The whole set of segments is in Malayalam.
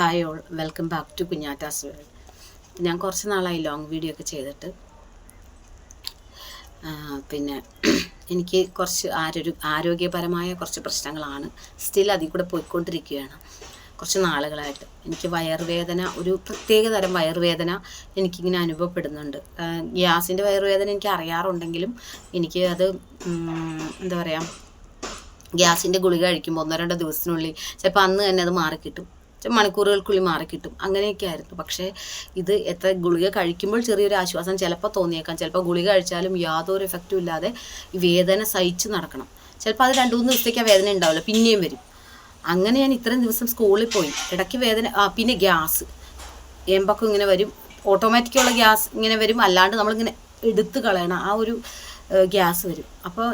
Hi all welcome back to കുഞ്ഞാറ്റാസ് world ഞാൻ കുറച്ച് നാളായി ലോങ് വീഡിയോ ഒക്കെ ചെയ്തിട്ട്. പിന്നെ എനിക്ക് കുറച്ച് ആരോഗ്യ ആരോഗ്യപരമായ കുറച്ച് പ്രശ്നങ്ങളാണ്. സ്റ്റിൽ അതിൽ കൂടെ പോയിക്കൊണ്ടിരിക്കുകയാണ്. കുറച്ച് നാളുകളായിട്ട്. എനിക്ക് വയറുവേദന ഒരു പ്രത്യേക തരം വയറുവേദന എനിക്കിങ്ങനെ അനുഭവപ്പെടുന്നുണ്ട്. ഗ്യാസിന്റെ വയറുവേദന എനിക്ക് അറിയാറുണ്ടെങ്കിലും എനിക്ക് അത് എന്താ പറയുക ഗ്യാസിന്റെ ഗുളിക കഴിക്കുമ്പോൾ ഒന്നോ രണ്ടോ ദിവസത്തിനുള്ളിൽ ചിലപ്പോൾ അന്ന് തന്നെ അത് മാറിക്കിട്ടും. മണിക്കൂറുകൾക്കുള്ളിൽ മാറിക്കിട്ടും. അങ്ങനെയൊക്കെ ആയിരുന്നു പക്ഷേ ഇത് എത്ര ഗുളിക കഴിക്കുമ്പോൾ ചെറിയൊരു ആശ്വാസം ചിലപ്പോൾ തോന്നിയേക്കാം. ചിലപ്പോൾ ഗുളിക കഴിച്ചാലും യാതൊരു എഫക്റ്റും ഇല്ലാതെ വേദന സഹിച്ച് നടക്കണം. ചിലപ്പോൾ അത് രണ്ട് മൂന്ന് ദിവസത്തേക്ക് ആ വേദന ഉണ്ടാവില്ല പിന്നെയും വരും. അങ്ങനെ ഞാൻ ഇത്രയും ദിവസം സ്കൂളിൽ പോയി. ഇടയ്ക്ക് വേദന ആ പിന്നെ ഗ്യാസ്. ഏമ്പക്കം ഇങ്ങനെ വരും. ഓട്ടോമാറ്റിക്കുള്ള ഗ്യാസ് ഇങ്ങനെ വരും. അല്ലാണ്ട് നമ്മളിങ്ങനെ എടുത്ത് കളയണം. ആ ഒരു ഗ്യാസ് വരും. അപ്പോൾ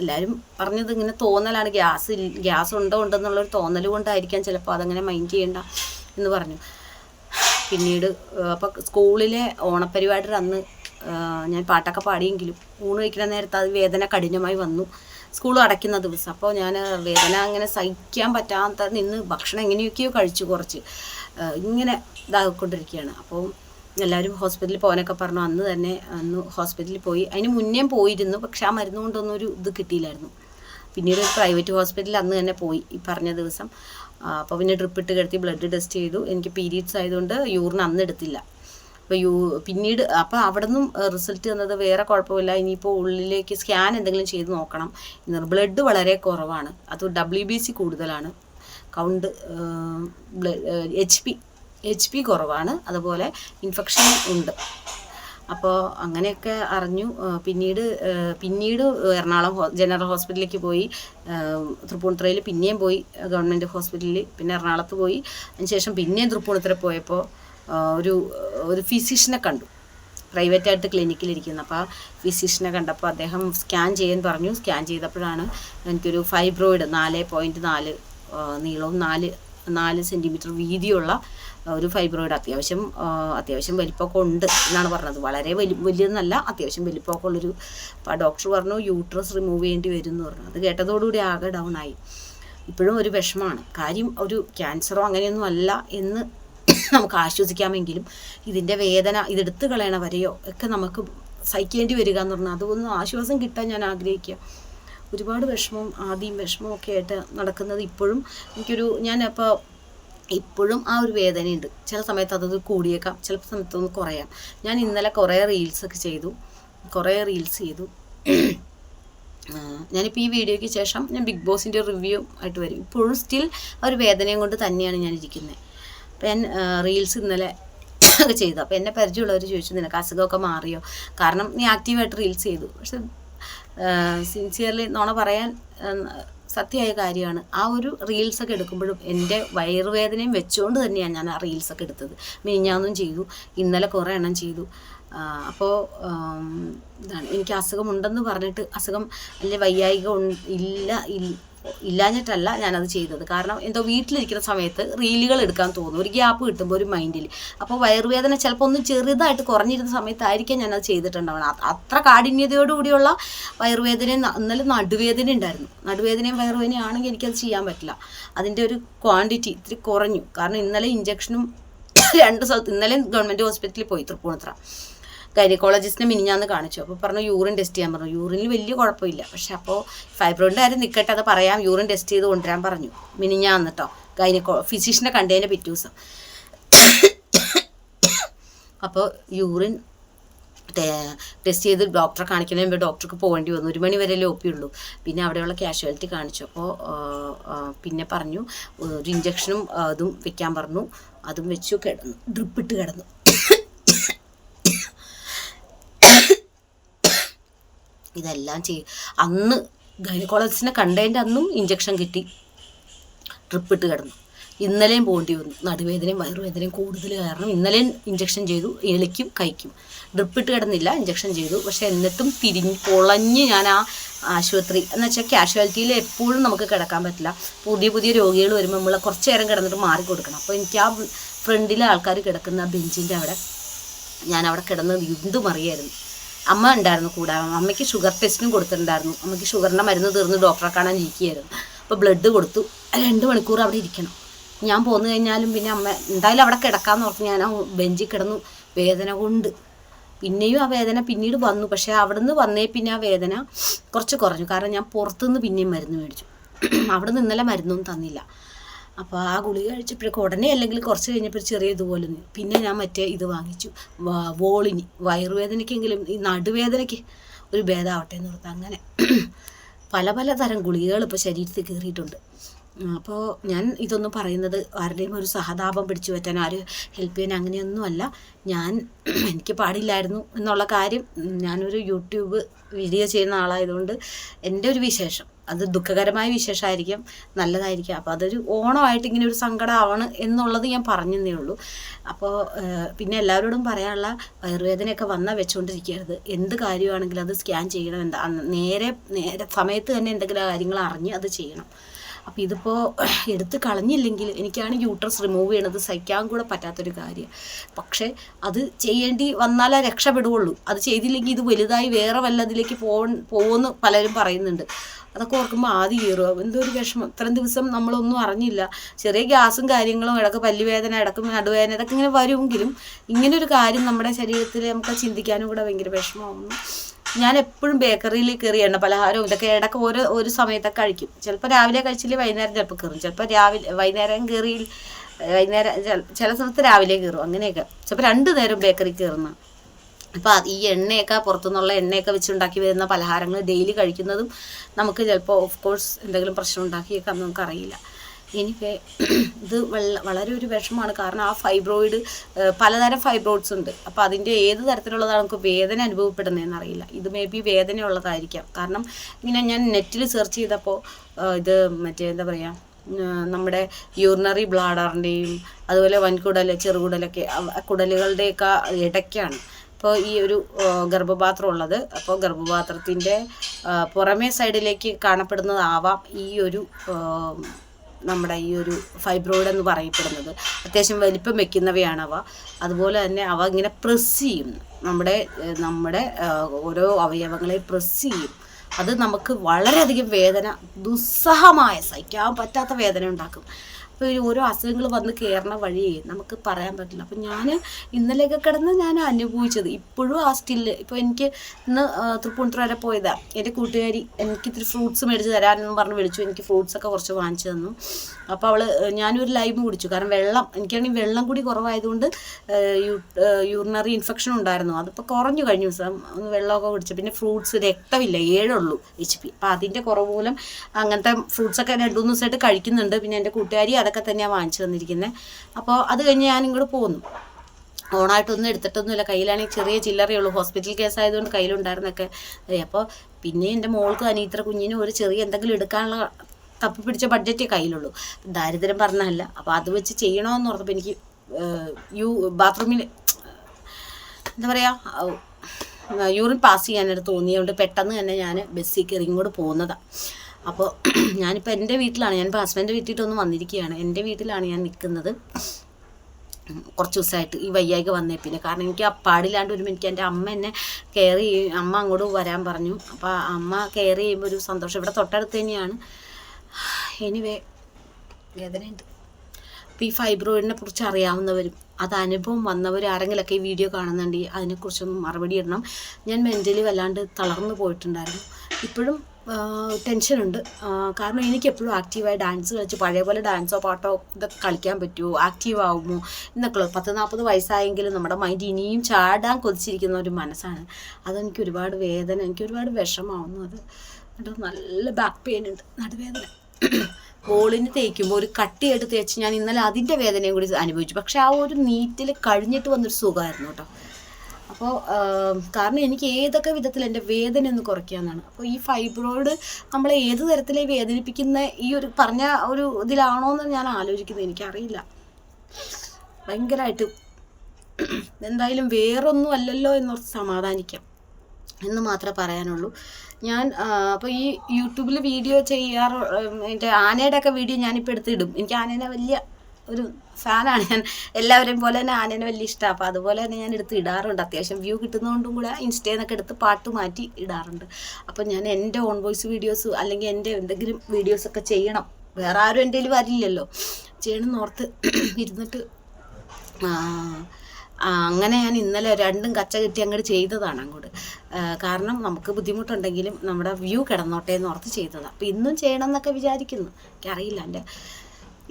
എല്ലാവരും പറഞ്ഞത് ഇങ്ങനെ തോന്നലാണ്. ഗ്യാസ് ഗ്യാസ് ഉണ്ടോ ഉണ്ടെന്നുള്ളൊരു തോന്നൽ കൊണ്ടായിരിക്കാം ചിലപ്പോൾ അതങ്ങനെ മൈൻഡ് ചെയ്യണ്ട എന്ന് പറഞ്ഞു. പിന്നീട് അപ്പോൾ സ്കൂളിലെ ഓണപ്പരിപാടിയുടെ അന്ന് ഞാൻ പാട്ടൊക്കെ പാടിയെങ്കിലും ഊണ് വയ്ക്കുന്ന നേരത്ത് അത് വേദന കഠിനമായി വന്നു. സ്കൂൾ അടയ്ക്കുന്ന ദിവസം. അപ്പോൾ ഞാൻ വേദന അങ്ങനെ സഹിക്കാൻ പറ്റാത്ത നിന്ന് ഭക്ഷണം എങ്ങനെയൊക്കെയോ കഴിച്ചു കുറച്ച്. ഇങ്ങനെ ഇതാകൊണ്ടിരിക്കുകയാണ് അപ്പോൾ എല്ലാവരും ഹോസ്പിറ്റലിൽ പോകാനൊക്കെ പറഞ്ഞു. അന്ന് തന്നെ അന്ന് ഹോസ്പിറ്റലിൽ പോയി. അതിന് മുന്നേ പോയിരുന്നു. പക്ഷെ ആ മരുന്ന് കൊണ്ടൊന്നും ഒരു ഇത് കിട്ടിയില്ലായിരുന്നു. പിന്നീട് ഒരു പ്രൈവറ്റ് ഹോസ്പിറ്റലിൽ അന്ന് തന്നെ പോയി ഈ പറഞ്ഞ ദിവസം. അപ്പോൾ പിന്നെ ഡ്രിപ്പ് ഇട്ട് കിടത്തി ബ്ലഡ് ടെസ്റ്റ് ചെയ്തു. എനിക്ക് പീരീഡ്സ് ആയതുകൊണ്ട് യൂറിൻ അന്ന് എടുത്തില്ല. അപ്പോൾ യൂ പിന്നീട് അപ്പോൾ അവിടെ നിന്നും റിസൾട്ട് തന്നത് വേറെ കുഴപ്പമില്ല. ഇനിയിപ്പോൾ ഉള്ളിലേക്ക് സ്കാൻ എന്തെങ്കിലും ചെയ്ത് നോക്കണം. ബ്ലഡ് വളരെ കുറവാണ്. അത് ഡബ്ല്യു ബി സി കൂടുതലാണ്. Count H P H P കുറവാണ്. അതുപോലെ ഇൻഫെക്ഷൻ ഉണ്ട്. അപ്പോൾ അങ്ങനെയൊക്കെ അറിഞ്ഞു. പിന്നീട് പിന്നീട് എറണാകുളം ജനറൽ ഹോസ്പിറ്റലിലേക്ക് പോയി. തൃപ്പൂണിത്തുറയിൽ പിന്നെയും പോയി. ഗവൺമെന്റ് ഹോസ്പിറ്റലിൽ പിന്നെ എറണാകുളത്ത് പോയി. അതിനുശേഷം പിന്നെയും തൃപ്പൂണിത്തുറ പോയപ്പോൾ ഒരു ഒരു ഫിസിഷ്യനെ കണ്ടു. പ്രൈവറ്റായിട്ട് ക്ലിനിക്കിലിരിക്കുന്നു അപ്പോൾ ആ ഫിസിഷ്യനെ കണ്ടപ്പോൾ അദ്ദേഹം സ്കാൻ ചെയ്യാൻ പറഞ്ഞു. സ്കാൻ ചെയ്തപ്പോഴാണ് എനിക്കൊരു ഫൈബ്രോയിഡ് നാല് പോയിന്റ് നാല് നീളവും നാല് നാല് സെന്റിമീറ്റർ വീതിയുള്ള ഒരു ഫൈബ്രോയിഡ് അത്യാവശ്യം അത്യാവശ്യം വലിപ്പമൊക്കെ ഉണ്ട് എന്നാണ് പറഞ്ഞത്. വളരെ വലിയ വലിയതെന്നല്ല അത്യാവശ്യം വലിപ്പമൊക്കെ ഉള്ളൊരു ഡോക്ടർ പറഞ്ഞു യൂട്രസ് റിമൂവ് ചെയ്യേണ്ടി വരും എന്ന് പറഞ്ഞു. അത് കേട്ടതോടുകൂടി ആകെ ഡൗൺ ആയി. ഇപ്പോഴും ഒരു വിഷമമാണ്. കാര്യം ഒരു ക്യാൻസറോ അങ്ങനെയൊന്നും അല്ല എന്ന് നമുക്ക് ആശ്വസിക്കാമെങ്കിലും ഇതിന്റെ വേദന ഇതെടുത്ത് കളയണ വരെയോ ഒക്കെ നമുക്ക് സഹിക്കേണ്ടി വരിക എന്ന് പറഞ്ഞാൽ അതൊന്നും ആശ്വാസം കിട്ടാൻ ഞാൻ ആഗ്രഹിക്കുക. ഒരുപാട് വിഷമവും ആദ്യം വിഷമവും ഒക്കെ ആയിട്ട് നടക്കുന്നത് ഇപ്പോഴും. എനിക്കൊരു ഞാനപ്പോൾ ഇപ്പോഴും ആ ഒരു വേദനയുണ്ട്. ചില സമയത്ത് അതൊന്ന് കൂടിയേക്കാം ചില സമയത്ത് ഒന്ന് കുറയാം. ഞാൻ ഇന്നലെ കുറേ റീൽസൊക്കെ ചെയ്തു. കുറേ റീൽസ് ചെയ്തു. ഞാനിപ്പോൾ ഈ വീഡിയോയ്ക്ക് ശേഷം ഞാൻ ബിഗ് ബോസിന്റെ റിവ്യൂ ആയിട്ട് വരും. ഇപ്പോഴും സ്റ്റിൽ ആ ഒരു വേദനയും കൊണ്ട് തന്നെയാണ് ഞാൻ ഇരിക്കുന്നത് അപ്പം ഞാൻ റീൽസ് ഇന്നലെ ഒക്കെ ചെയ്തു. അപ്പോൾ എന്നെ പരിചയമുള്ളവർ ചോദിച്ചു നിനക്ക് അസുഖമൊക്കെ മാറിയോ? കാരണം നീ ആക്റ്റീവായിട്ട് റീൽസ് ചെയ്തു. പക്ഷെ സിൻസിയർലി നോണ പറയാൻ സത്യമായ കാര്യമാണ്. ആ ഒരു റീൽസൊക്കെ എടുക്കുമ്പോഴും എന്റെ വയറുവേദനയും വെച്ചുകൊണ്ട് തന്നെയാണ് ഞാൻ ആ റീൽസൊക്കെ എടുത്തത്. മിനിഞ്ഞാന്നും ചെയ്തു. ഇന്നലെ കുറേ എണ്ണം ചെയ്തു. അപ്പോൾ ഇതാണ് എനിക്ക് അസുഖമുണ്ടെന്ന് പറഞ്ഞിട്ട് അസുഖം അല്ലെ വയ്യായിക ഇല്ല ഇല്ലാഞ്ഞിട്ടല്ല ഞാനത് ചെയ്തത്. കാരണം എന്തോ വീട്ടിലിരിക്കുന്ന സമയത്ത് റീലുകൾ എടുക്കാൻ തോന്നും. ഒരു ഗ്യാപ്പ് കിട്ടുമ്പോൾ ഒരു മൈൻഡിൽ അപ്പോൾ വയറുവേദന ചിലപ്പോൾ ഒന്ന് ചെറുതായിട്ട് കുറഞ്ഞിരുന്ന സമയത്തായിരിക്കാം ഞാനത് ചെയ്തിട്ടുണ്ടാവണം അത് അത്ര കാഠിന്യതയോടുകൂടിയുള്ള വയറുവേദനയും ഇന്നലെ നടുവേദന ഉണ്ടായിരുന്നു. നടുവേദനയും വയറുവേദനയും ആണെങ്കിൽ എനിക്കത് ചെയ്യാൻ പറ്റില്ല. അതിന്റെ ഒരു ക്വാണ്ടിറ്റി ഇത്തിരി കുറഞ്ഞു. കാരണം ഇന്നലെ ഇഞ്ചക്ഷനും രണ്ട് സ്ഥലത്ത് ഇന്നലെ ഗവൺമെന്റ് ഹോസ്പിറ്റലിൽ പോയി തൃപ്പൂണിത്തുറ. ഗൈനക്കോളജിസ്റ്റിനെ മിനിഞ്ഞാന്ന് കാണിച്ചു. അപ്പോൾ പറഞ്ഞു യൂറിൻ ടെസ്റ്റ് ചെയ്യാൻ പറഞ്ഞു. യൂറിനിൽ വലിയ കുഴപ്പമില്ല. പക്ഷെ അപ്പോൾ ഫൈബ്രോയിഡിന്റെ കാര്യം നിൽക്കട്ടെ അത് പറയാം. യൂറിൻ ടെസ്റ്റ് ചെയ്ത് കൊണ്ടുവരാൻ പറഞ്ഞു. മിനിഞ്ഞാന്ന് കേട്ടോ ഗൈനക്കോ ഫിസിഷ്യനെ കണ്ടതിന്റെ പിറ്റേ ദിവസം. അപ്പോൾ യൂറിൻ ടെസ്റ്റ് ചെയ്ത് ഡോക്ടറെ കാണിക്കുന്നതിന് മുമ്പ് ഡോക്ടർക്ക് പോകേണ്ടി വന്നു. ഒരു മണി വരെ ഒപ്പി ഉള്ളൂ. പിന്നെ അവിടെയുള്ള കാഷ്വാലിറ്റി കാണിച്ചു. അപ്പോൾ പിന്നെ പറഞ്ഞു ഒരു ഇഞ്ചക്ഷനും അതും വെക്കാൻ പറഞ്ഞു. അതും വെച്ചു കിടന്നു. ഡ്രിപ്പിട്ട് കിടന്നു. ഇതെല്ലാം ചെയ്യും അന്ന് ഗൈനക്കോളജിസ്റ്റിനെ കണ്ടതിന്റെ അന്നും ഇഞ്ചക്ഷൻ കിട്ടി. ട്രിപ്പ് ഇട്ട് കിടന്നു. ഇന്നലെയും പോകേണ്ടി വന്നു. നടുവേദനയും വയറുവേദനയും കൂടുതൽ കാരണം ഇന്നലെയും ഇഞ്ചക്ഷൻ ചെയ്തു. എളിക്കും ഡ്രിപ്പ് ഇട്ട് കിടന്നില്ല ഇഞ്ചക്ഷൻ ചെയ്തു. പക്ഷേ എന്നിട്ടും തിരിഞ്ഞ് പൊളഞ്ഞ് ഞാൻ ആ ആശുപത്രി എന്ന് വെച്ചാൽ കാഷ്വാലിറ്റിയിൽ എപ്പോഴും നമുക്ക് കിടക്കാൻ പറ്റില്ല. പുതിയ പുതിയ രോഗികൾ വരുമ്പോൾ നമ്മൾ കുറച്ച് നേരം കിടന്നിട്ട് മാറി കൊടുക്കണം. അപ്പോൾ എനിക്ക് ആ ഫ്രണ്ടിലെ ആൾക്കാർ കിടക്കുന്ന ബെഞ്ചിന്റെ അവിടെ ഞാൻ അവിടെ കിടന്നത് എന്തും അറിയായിരുന്നു. അമ്മ ഉണ്ടായിരുന്നു കൂടെ. അമ്മയ്ക്ക് ഷുഗർ ടെസ്റ്റിനും കൊടുത്തിട്ടുണ്ടായിരുന്നു. അമ്മയ്ക്ക് ഷുഗറിന്റെ മരുന്ന് തീർന്ന് ഡോക്ടറെ കാണാൻ ഇരിക്കുകയായിരുന്നു. അപ്പോൾ ബ്ലഡ് കൊടുത്തു. രണ്ട് മണിക്കൂർ അവിടെ ഇരിക്കണം. ഞാൻ പോന്നു കഴിഞ്ഞാലും പിന്നെ അമ്മ എന്തായാലും അവിടെ കിടക്കാമെന്ന് ഓർത്ത് ഞാൻ ആ ബെഞ്ചിൽ കിടന്നു. വേദന കൊണ്ട്. പിന്നെയും ആ വേദന പിന്നീട് വന്നു. പക്ഷേ അവിടുന്ന് വന്നേ പിന്നെ ആ വേദന കുറച്ച് കുറഞ്ഞു. കാരണം ഞാൻ പുറത്തുനിന്ന് പിന്നെയും മരുന്ന് മേടിച്ചു. അവിടെ നിന്ന് ഇന്നലെ മരുന്നൊന്നും തന്നില്ല. അപ്പോൾ ആ ഗുളിക കഴിച്ചപ്പോഴേക്കും ഉടനെ അല്ലെങ്കിൽ കുറച്ച് കഴിഞ്ഞപ്പോൾ ചെറിയ ഇതുപോലെ പിന്നെ ഞാൻ മറ്റേ ഇത് വാങ്ങിച്ചു. വോളിന്. വയറുവേദനയ്ക്കെങ്കിലും ഈ നടുവേദനയ്ക്ക് ഒരു ഭേദമാവട്ടെ എന്ന് ഓർത്ത് അങ്ങനെ പല പല തരം ഗുളികകൾ ഇപ്പോൾ ശരീരത്തിൽ കയറിയിട്ടുണ്ട്. അപ്പോൾ ഞാൻ ഇതൊന്നും പറയുന്നത് ആരുടെയും ഒരു സഹതാപം പിടിച്ചു പറ്റാൻ ആരും ഹെൽപ്പ് ചെയ്യാൻ അങ്ങനെയൊന്നുമല്ല ഞാൻ എനിക്ക് പാടില്ലായിരുന്നു എന്നുള്ള കാര്യം ഞാനൊരു യൂട്യൂബ് വീഡിയോ ചെയ്യുന്ന ആളായതുകൊണ്ട് എന്റെ ഒരു വിശേഷം. അത് ദുഃഖകരമായ വിശേഷമായിരിക്കും നല്ലതായിരിക്കും. അപ്പോൾ അതൊരു ഓണമായിട്ട് ഇങ്ങനെ ഒരു സങ്കടമാവണം എന്നുള്ളത് ഞാൻ പറഞ്ഞതേ ഉള്ളൂ. അപ്പോൾ പിന്നെ എല്ലാവരോടും പറയാനുള്ള വയറുവേദനയൊക്കെ വന്നാൽ വെച്ചുകൊണ്ടിരിക്കരുത് എന്ത് കാര്യമാണെങ്കിലും അത് സ്കാൻ ചെയ്യണം. എന്താ നേരെ നേരെ സമയത്ത് തന്നെ എന്തെങ്കിലും കാര്യങ്ങൾ അറിഞ്ഞ് അത് ചെയ്യണം. അപ്പോൾ ഇതിപ്പോൾ എടുത്ത് കളഞ്ഞില്ലെങ്കിൽ എനിക്കാണ് യൂട്രസ് റിമൂവ് ചെയ്യണത് സഹിക്കാൻ കൂടെ പറ്റാത്തൊരു കാര്യം. പക്ഷേ അത് ചെയ്യേണ്ടി വന്നാലേ രക്ഷപ്പെടുകയുള്ളൂ അത് ചെയ്തില്ലെങ്കിൽ ഇത് വലുതായി വേറെ വല്ലതിലേക്ക് പോകുമെന്ന് പലരും പറയുന്നുണ്ട്. അതൊക്കെ ഓർക്കുമ്പോൾ ആദ്യം കയറുക എന്തൊരു വിഷമം. ഇത്രയും ദിവസം നമ്മളൊന്നും അറിഞ്ഞില്ല. ചെറിയ ഗ്യാസും കാര്യങ്ങളും ഇടയ്ക്ക് പല്ലുവേദന ഇടയ്ക്ക് നടുവേദന ഇതൊക്കെ ഇങ്ങനെ വരുമെങ്കിലും ഒരു കാര്യം നമ്മുടെ ശരീരത്തിൽ നമുക്ക് ചിന്തിക്കാനും കൂടെ ഭയങ്കര വിഷമമാകുന്നു ഞാൻ എപ്പോഴും ബേക്കറിയിൽ കയറി എണ്ണ പലഹാരവും ഇതൊക്കെ ഇടയ്ക്ക് ഓരോ ഒരു സമയത്തൊക്കെ കഴിക്കും. ചിലപ്പോൾ രാവിലെ കഴിച്ചില്ലേ വൈകുന്നേരം ചിലപ്പോൾ കയറും. ചിലപ്പോൾ രാവിലെ വൈകുന്നേരം കയറി വൈകുന്നേരം ചില സമയത്ത് രാവിലെ കയറും. അങ്ങനെയൊക്കെ. ചിലപ്പോൾ രണ്ട് നേരം ബേക്കറി കയറുന്ന അപ്പോൾ ഈ എണ്ണയൊക്കെ പുറത്തുനിന്നുള്ള എണ്ണയൊക്കെ വെച്ചുണ്ടാക്കി വരുന്ന പലഹാരങ്ങൾ ഡെയിലി കഴിക്കുന്നതും നമുക്ക് ചിലപ്പോൾ ഓഫ് കോഴ്സ് എന്തെങ്കിലും പ്രശ്നം ഉണ്ടാക്കിയേക്കാം നമുക്കറിയില്ല. എനിക്ക് ഇത് വളരെ ഒരു വിഷമമാണ്. കാരണം ആ ഫൈബ്രോയിഡ് പലതരം ഫൈബ്രോയിഡ്സ് ഉണ്ട്. അപ്പോൾ അതിന്റെ ഏത് തരത്തിലുള്ളതാണ് നമുക്ക് വേദന അനുഭവപ്പെടുന്നതെന്ന് അറിയില്ല. ഇത് മേ ബി വേദന ഉള്ളതായിരിക്കാം കാരണം ഇങ്ങനെ ഞാൻ നെറ്റിൽ സെർച്ച് ചെയ്തപ്പോൾ ഇത് മറ്റേ എന്താ പറയുക നമ്മുടെ യൂറിനറി ബ്ലാഡറിന്റെയും അതുപോലെ വൻകുടൽ ചെറുകുടലൊക്കെ കുടലുകളുടെയൊക്കെ ഇടയ്ക്കാണ്. അപ്പോൾ ഈ ഒരു ഗർഭപാത്രം ഉള്ളത്. അപ്പോൾ ഗർഭപാത്രത്തിന്റെ പുറമേ സൈഡിലേക്ക് കാണപ്പെടുന്നതാവാം ഈ ഒരു നമ്മുടെ ഈ ഒരു ഫൈബ്രോയിഡ് എന്ന് പറയപ്പെടുന്നത്. അത്യാവശ്യം വലിപ്പം അവ. അതുപോലെ തന്നെ അവ ഇങ്ങനെ പ്രസ് ചെയ്യും. നമ്മുടെ നമ്മുടെ ഓരോ അവയവങ്ങളെ പ്രസ് ചെയ്യും. അത് നമുക്ക് വളരെയധികം വേദന ദുസ്സഹമായ സഹിക്കാൻ പറ്റാത്ത വേദന ഉണ്ടാക്കും. അപ്പോൾ ഈ ഓരോ അസുഖങ്ങൾ വന്ന് കയറണ വഴി നമുക്ക് പറയാൻ പറ്റില്ല. അപ്പം ഞാൻ ഇന്നലെയൊക്കെ കിടന്ന് ഞാൻ അനുഭവിച്ചത് ഇപ്പോഴും ആ സ്റ്റില്ല് ഇപ്പോൾ എനിക്ക് ഇന്ന് തൃപ്പൂണിത്തുറ വരെ പോയതാണ് എന്റെ കൂട്ടുകാരി എനിക്ക് ഇത്തിരി ഫ്രൂട്ട്സ് മേടിച്ച് തരാനെന്ന് പറഞ്ഞ് വിളിച്ചു. എനിക്ക് ഫ്രൂട്ട്സ് ഒക്കെ കുറച്ച് വാങ്ങിച്ചു തന്നു. അപ്പോൾ അവൾ ഞാനൊരു ലൈം കുടിച്ചു. കാരണം വെള്ളം എനിക്കാണെങ്കിൽ വെള്ളം കൂടി കുറവായതുകൊണ്ട് യൂറിനറി ഇൻഫെക്ഷൻ ഉണ്ടായിരുന്നു. അതിപ്പോൾ കുറഞ്ഞു കഴിഞ്ഞ ദിവസം വെള്ളമൊക്കെ കുടിച്ചു. പിന്നെ ഫ്രൂട്ട്സ് രക്തമില്ല ഏഴുള്ളൂ എച്ച് പി അപ്പോൾ അതിന്റെ കുറവ് മൂലം അങ്ങനത്തെ ഫ്രൂട്ട്സൊക്കെ രണ്ട് മൂന്ന് ദിവസമായിട്ട് കഴിക്കുന്നുണ്ട്. പിന്നെ എന്റെ കൂട്ടുകാരി അതൊക്കെ തന്നെയാണ് വാങ്ങിച്ചു തന്നിരിക്കുന്നത് അപ്പോൾ അത് കഴിഞ്ഞ് ഞാൻ ഇങ്ങോട്ട് പോന്നു. ഓണായിട്ടൊന്നും എടുത്തിട്ടൊന്നുമില്ല. കയ്യിലാണെങ്കിൽ ചെറിയ ചില്ലറയുള്ളൂ ഹോസ്പിറ്റൽ കേസ് ആയതുകൊണ്ട് കയ്യിലുണ്ടായിരുന്നൊക്കെ അപ്പോൾ പിന്നെ എന്റെ മോൾക്ക് അനീത്ര കുഞ്ഞിനും ഒരു ചെറിയ എന്തെങ്കിലും എടുക്കാനുള്ള തപ്പി പിടിച്ച ബഡ്ജറ്റ് കയ്യിലുള്ളൂ. ദാരിദ്ര്യം പറഞ്ഞല്ല അപ്പോൾ അത് വെച്ച് ചെയ്യണമെന്ന് ഓർത്തപ്പോൾ എനിക്ക് യു ബാത്റൂമിൽ എന്താ പറയുക യൂറിൻ പാസ് ചെയ്യാനായിട്ട് തോന്നിയതുകൊണ്ട് പെട്ടെന്ന് തന്നെ ഞാൻ ബസ്സിൽ കയറി ഇങ്ങോട്ട് പോകുന്നതാണ് അപ്പോൾ ഞാനിപ്പോൾ എന്റെ വീട്ടിലാണ് ഞാനിപ്പോൾ ഹസ്ബൻഡ് വീട്ടിലൊന്നും വന്നിരിക്കുകയാണ്. എന്റെ വീട്ടിലാണ് ഞാൻ നിൽക്കുന്നത് കുറച്ച് ദിവസമായിട്ട് ഈ വയ്യായ്ക വന്നേ പിന്നെ. കാരണം എനിക്ക് അപ്പാടില്ലാണ്ട് വരുമ്പോൾ എനിക്ക് എന്റെ അമ്മ എന്നെ കെയർ ചെയ്യും. അമ്മ അങ്ങോട്ട് വരാൻ പറഞ്ഞു. അപ്പോൾ അമ്മ കെയർ ചെയ്യുമ്പോൾ ഒരു സന്തോഷം. ഇവിടെ തൊട്ടടുത്ത് തന്നെയാണ്. എനിവേ വേദനയുണ്ട്. അപ്പോൾ ഈ ഫൈബ്രോയിഡിനെ കുറിച്ച് അറിയാവുന്നവരും അത് അനുഭവം വന്നവർ ആരെങ്കിലുമൊക്കെ ഈ വീഡിയോ കാണുന്നുണ്ടെങ്കിൽ അതിനെക്കുറിച്ചൊന്ന് മറുപടി ഇടണം. ഞാൻ മെന്റലി വല്ലാണ്ട് തളർന്നു പോയിട്ടുണ്ടായിരുന്നു. ഇപ്പോഴും ടെൻഷനുണ്ട്. കാരണം എനിക്ക് എപ്പോഴും ആക്റ്റീവായി ഡാൻസ് കളിച്ച് പഴയ പോലെ ഡാൻസോ പാട്ടോ ഇതൊക്കെ കളിക്കാൻ പറ്റുമോ ആക്റ്റീവ് ആകുമോ എന്നൊക്കെ പത്ത് നാൽപ്പത് വയസ്സായെങ്കിലും നമ്മുടെ മൈൻഡ് ഇനിയും ചാടാൻ കൊതിച്ചിരിക്കുന്ന ഒരു മനസ്സാണ്. അതെനിക്ക് ഒരുപാട് വേദന എനിക്ക് ഒരുപാട് വിഷമാവുന്നു അത്. എന്നിട്ട് നല്ല ബാക്ക് പെയിൻ ഉണ്ട് നടുവേദന. ബോളിന് തേക്കുമ്പോൾ ഒരു കട്ടിയായിട്ട് തേച്ച് ഞാൻ ഇന്നലെ അതിന്റെ വേദനയും കൂടി അനുഭവിച്ചു. പക്ഷെ ആ ഒരു നീറ്റിൽ കഴിഞ്ഞിട്ട് വന്നൊരു സുഖമായിരുന്നു കേട്ടോ. അപ്പോൾ കാരണം എനിക്ക് ഏതൊക്കെ വിധത്തിൽ എന്റെ വേദന ഒന്ന് കുറയ്ക്കാമെന്നാണ് അപ്പോൾ ഈ ഫൈബ്രോയിഡ് നമ്മളെ ഏത് തരത്തിലെ വേദനിപ്പിക്കുന്ന ഈ ഒരു പറഞ്ഞ ഒരു ഇതിലാണോ എന്ന് ഞാൻ ആലോചിക്കുന്നത് എനിക്കറിയില്ല. ഭയങ്കരമായിട്ട് എന്തായാലും വേറൊന്നും അല്ലല്ലോ എന്നോർത്ത് സമാധാനിക്കാം എന്ന് മാത്രമേ പറയാനുള്ളൂ. ഞാൻ അപ്പോൾ ഈ യൂട്യൂബിൽ വീഡിയോ ചെയ്യാറ് എന്റെ ആനയുടെ ഒക്കെ വീഡിയോ ഞാനിപ്പോൾ എടുത്തിടും. എനിക്ക് ആനേനെ വലിയ ഒരു ഫാനാണ് ഞാൻ എല്ലാവരെയും പോലെ തന്നെ ആനേനെ വലിയ ഇഷ്ടമാണ് അപ്പോൾ അതുപോലെ തന്നെ ഞാൻ എടുത്ത് ഇടാറുണ്ട്. അത്യാവശ്യം വ്യൂ കിട്ടുന്നതുകൊണ്ടും കൂടെ ഇൻസ്റ്റയിൽ എടുത്ത് പാട്ട് മാറ്റി ഇടാറുണ്ട്. അപ്പോൾ ഞാൻ എന്റെ ഓൺ വോയിസ് വീഡിയോസ് അല്ലെങ്കിൽ എന്റെ എന്തെങ്കിലും വീഡിയോസൊക്കെ ചെയ്യണം. വേറെ ആരും എന്റെ കയ്യിൽ വരില്ലല്ലോ. ചെയ്യണമെന്ന് ഓർത്ത് ഇരുന്നിട്ട് അങ്ങനെ ഞാൻ ഇന്നലെ രണ്ടും കച്ച കിട്ടി അങ്ങോട്ട് ചെയ്തതാണ് അങ്ങോട്ട്. കാരണം നമുക്ക് ബുദ്ധിമുട്ടുണ്ടെങ്കിലും നമ്മുടെ വ്യൂ കിടന്നോട്ടെ എന്ന് ഓർത്ത് ചെയ്തതാണ്. അപ്പം ഇന്നും ചെയ്യണം എന്നൊക്കെ വിചാരിക്കുന്നു. എനിക്കറിയില്ല എന്റെ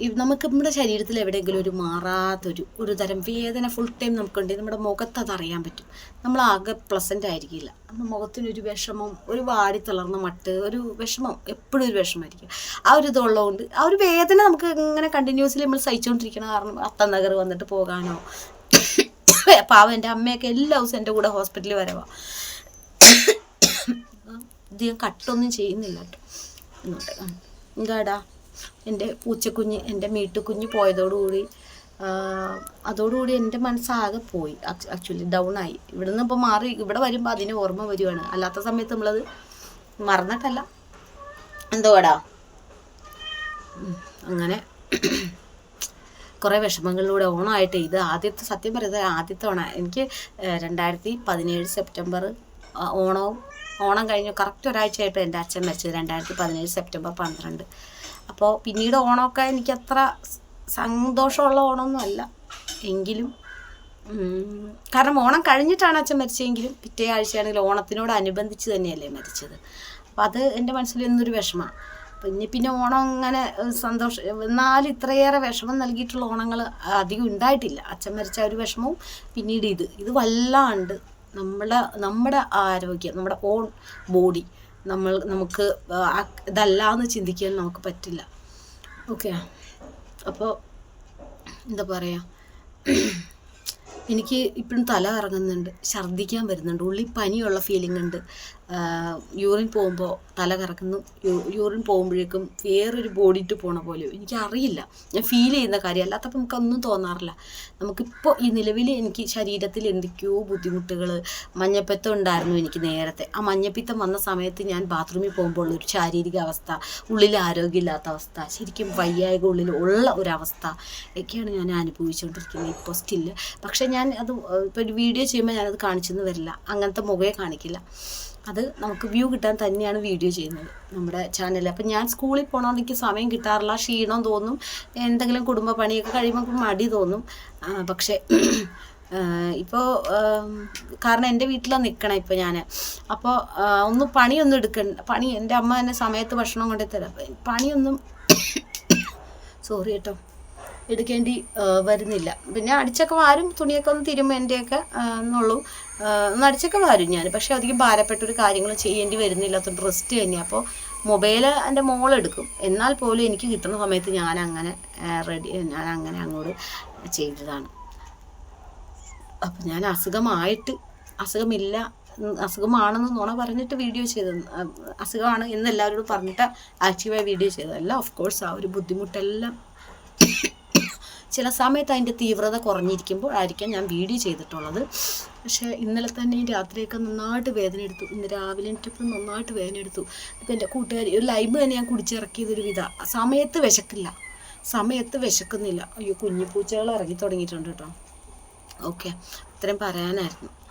നമുക്ക് നമ്മുടെ ശരീരത്തിൽ എവിടെയെങ്കിലും ഒരു മാറാത്തൊരു ഒരു തരം വേദന ഫുൾ ടൈം നമുക്കുണ്ടെങ്കിൽ നമ്മുടെ മുഖത്ത് അത് അറിയാൻ പറ്റും. നമ്മൾ ആകെ പ്ലസന്റ് ആയിരിക്കില്ല. നമ്മുടെ മുഖത്തിനൊരു വിഷമം ഒരു വാടി തളർന്ന മട്ട് ഒരു വിഷമം എപ്പോഴും ഒരു വിഷമമായിരിക്കും ആ ഒരു ഇതുള്ളതുകൊണ്ട് ആ ഒരു വേദന നമുക്ക് ഇങ്ങനെ കണ്ടിന്യൂസ്ലി നമ്മൾ സഹിച്ചുകൊണ്ടിരിക്കണം കാരണം അത്തനഗർ വന്നിട്ട് പോകാനോ. പാവം എന്റെ അമ്മയൊക്കെ എല്ലാ ദിവസവും എന്റെ കൂടെ ഹോസ്പിറ്റലിൽ വരവാ. അധികം കട്ടൊന്നും ചെയ്യുന്നില്ല കേട്ടോ. എന്നിട്ട് എന്താടാ എന്റെ പൂച്ചക്കുഞ്ഞ് എന്റെ മീട്ടുകുഞ്ഞ് പോയതോടുകൂടി അതോടുകൂടി എന്റെ മനസ്സാകെ പോയി. ആക്ച്വലി ഡൗൺ ആയി. ഇവിടുന്ന് ഇപ്പോൾ മാറി ഇവിടെ വരുമ്പോൾ അതിന് ഓർമ്മ വരുവാണ്. അല്ലാത്ത സമയത്ത് നമ്മളത് മറന്നിട്ടല്ല. എന്തുവാടാ അങ്ങനെ കുറേ വിഷമങ്ങളിലൂടെ ഓണമായിട്ട് ഇത് ആദ്യത്തെ സത്യം പറയുന്നത് ആദ്യത്തെ ഓണ. എനിക്ക് രണ്ടായിരത്തി പതിനേഴ് സെപ്റ്റംബർ ഓണവും ഓണം കഴിഞ്ഞു. കറക്റ്റ് ഒരാഴ്ചയായിട്ട് എന്റെ അച്ഛൻ മരിച്ചത് രണ്ടായിരത്തി പതിനേഴ് സെപ്റ്റംബർ പന്ത്രണ്ട്. അപ്പോൾ പിന്നീട് ഓണമൊക്കെ എനിക്ക് അത്ര സന്തോഷമുള്ള ഓണമൊന്നും അല്ല എങ്കിലും കാരണം ഓണം കഴിഞ്ഞിട്ടാണ് അച്ഛൻ മരിച്ചതെങ്കിലും പിറ്റേ ആഴ്ചയാണെങ്കിൽ ഓണത്തിനോട് അനുബന്ധിച്ച് തന്നെയല്ലേ മരിച്ചത്. അപ്പോൾ അത് എന്റെ മനസ്സിൽ എന്നൊരു വിഷമമാണ്. പിന്നെ പിന്നെ ഓണം അങ്ങനെ സന്തോഷം എന്നാലും ഇത്രയേറെ വിഷമം നൽകിയിട്ടുള്ള ഓണങ്ങൾ അധികം ഉണ്ടായിട്ടില്ല. അച്ഛൻ മരിച്ച ഒരു വിഷമവും പിന്നീട് ഇത്. ഇത് വല്ലാണ്ട് നമ്മുടെ നമ്മുടെ ആരോഗ്യം നമ്മുടെ ഓൺ ബോഡി നമ്മൾ നമുക്ക് ഇതല്ല എന്ന് ചിന്തിക്കാൻ നമുക്ക് പറ്റില്ല. ഓക്കെ? അപ്പോൾ എന്താ പറയുക എനിക്ക് ഇപ്പോഴും തല കറങ്ങുന്നുണ്ട്. ഛർദ്ദിക്കാൻ വരുന്നുണ്ട്. ഉള്ളിൽ പനിയുള്ള ഫീലിംഗ് ഉണ്ട്. യൂറിൻ പോകുമ്പോൾ തല കറക്കുന്നു. യൂറിൻ പോകുമ്പോഴേക്കും വേറൊരു ബോഡിയിട്ട് പോണ പോലെ എനിക്കറിയില്ല. ഞാൻ ഫീൽ ചെയ്യുന്ന കാര്യം. അല്ലാത്തപ്പോൾ നമുക്കൊന്നും തോന്നാറില്ല. നമുക്കിപ്പോൾ ഈ നിലവിൽ എനിക്ക് ശരീരത്തിൽ എന്തൊക്കെയോ ബുദ്ധിമുട്ടുകൾ മഞ്ഞപ്പിത്തം ഉണ്ടായിരുന്നു എനിക്ക് നേരത്തെ. ആ മഞ്ഞപ്പിത്തം വന്ന സമയത്ത് ഞാൻ ബാത്റൂമിൽ പോകുമ്പോൾ ഒരു ശാരീരിക അവസ്ഥ ഉള്ളിൽ ആരോഗ്യമില്ലാത്ത അവസ്ഥ ശരിക്കും വയ്യായക ഉള്ളിൽ ഉള്ള ഒരവസ്ഥ ഒക്കെയാണ് ഞാൻ അനുഭവിച്ചുകൊണ്ടിരിക്കുന്നത് ഇപ്പോൾ സ്റ്റില്ല് പക്ഷേ ഞാൻ അത് ഇപ്പോൾ ഒരു വീഡിയോ ചെയ്യുമ്പോൾ ഞാനത് കാണിച്ചെന്ന് വരില്ല. അങ്ങനത്തെ മുഖേ കാണിക്കില്ല. അത് നമുക്ക് വ്യൂ കിട്ടാൻ തന്നെയാണ് വീഡിയോ ചെയ്യുന്നത് നമ്മുടെ ചാനലിൽ അപ്പം ഞാൻ സ്കൂളിൽ പോകണമെന്ന് എനിക്ക് സമയം കിട്ടാറില്ല ക്ഷീണം തോന്നും എന്തെങ്കിലും കുടുംബ പണിയൊക്കെ കഴിയുമ്പോൾ മടി തോന്നും. പക്ഷേ ഇപ്പോൾ കാരണം എന്റെ വീട്ടിലാണ് നിൽക്കണം ഇപ്പോൾ ഞാൻ അപ്പോൾ ഒന്നും പണിയൊന്നും എടുക്കണ്ട പണി എന്റെ അമ്മ തന്നെ സമയത്ത് ഭക്ഷണം കൊണ്ടുതരാം പണിയൊന്നും സോറി കേട്ടോ. എടുക്കേണ്ടി വരുന്നില്ല. പിന്നെ അടിച്ചൊക്കെ വാരും തുണിയൊക്കെ ഒന്ന് ആ, എന്നുള്ളൂ. ഒന്ന് അടിച്ചൊക്കെ വാരും ഞാൻ. പക്ഷേ അധികം ഭാരപ്പെട്ടൊരു കാര്യങ്ങൾ ചെയ്യേണ്ടി വരുന്നില്ല. അതുകൊണ്ട് റെസ്റ്റ് തന്നെയാണ് അപ്പോൾ മൊബൈൽ എന്റെ മോളെടുക്കും എന്നാൽ പോലും എനിക്ക് കിട്ടുന്ന സമയത്ത് ഞാൻ അങ്ങനെ റെഡി ഞാൻ അങ്ങനെ അങ്ങോട്ട് ചെയ്തതാണ്. അപ്പം ഞാൻ അസുഖമായിട്ട് അസുഖമില്ല അസുഖമാണെന്ന് നുണ പറഞ്ഞിട്ട് വീഡിയോ ചെയ്തത് അസുഖമാണ് എന്ന് എല്ലാവരോടും പറഞ്ഞിട്ട് ആക്റ്റീവായി വീഡിയോ ചെയ്തതല്ല ഓഫ് കോഴ്സ് ആ ഒരു ബുദ്ധിമുട്ടെല്ലാം ചില സമയത്ത് അതിന്റെ തീവ്രത കുറഞ്ഞിരിക്കുമ്പോൾ ആയിരിക്കാം ഞാൻ വീഡിയോ ചെയ്തിട്ടുള്ളത്. പക്ഷേ ഇന്നലെ തന്നെ രാത്രിയൊക്കെ നന്നായിട്ട് വേദന എടുത്തു ഇന്ന് രാവിലെ എനിക്കിപ്പോൾ നന്നായിട്ട് വേദന എടുത്തു ഇപ്പം എന്റെ കൂട്ടുകാരി ഒരു ലൈബ് തന്നെ ഞാൻ കുടിച്ചിറക്കിയതൊരു വിധ. സമയത്ത് വിശക്കില്ല. സമയത്ത് വിശക്കുന്നില്ല. അയ്യോ കുഞ്ഞു പൂച്ചകൾ ഇറങ്ങി തുടങ്ങിയിട്ടുണ്ട് കേട്ടോ. ഓക്കെ. ഇത്രയും പറയാനായിരുന്നു.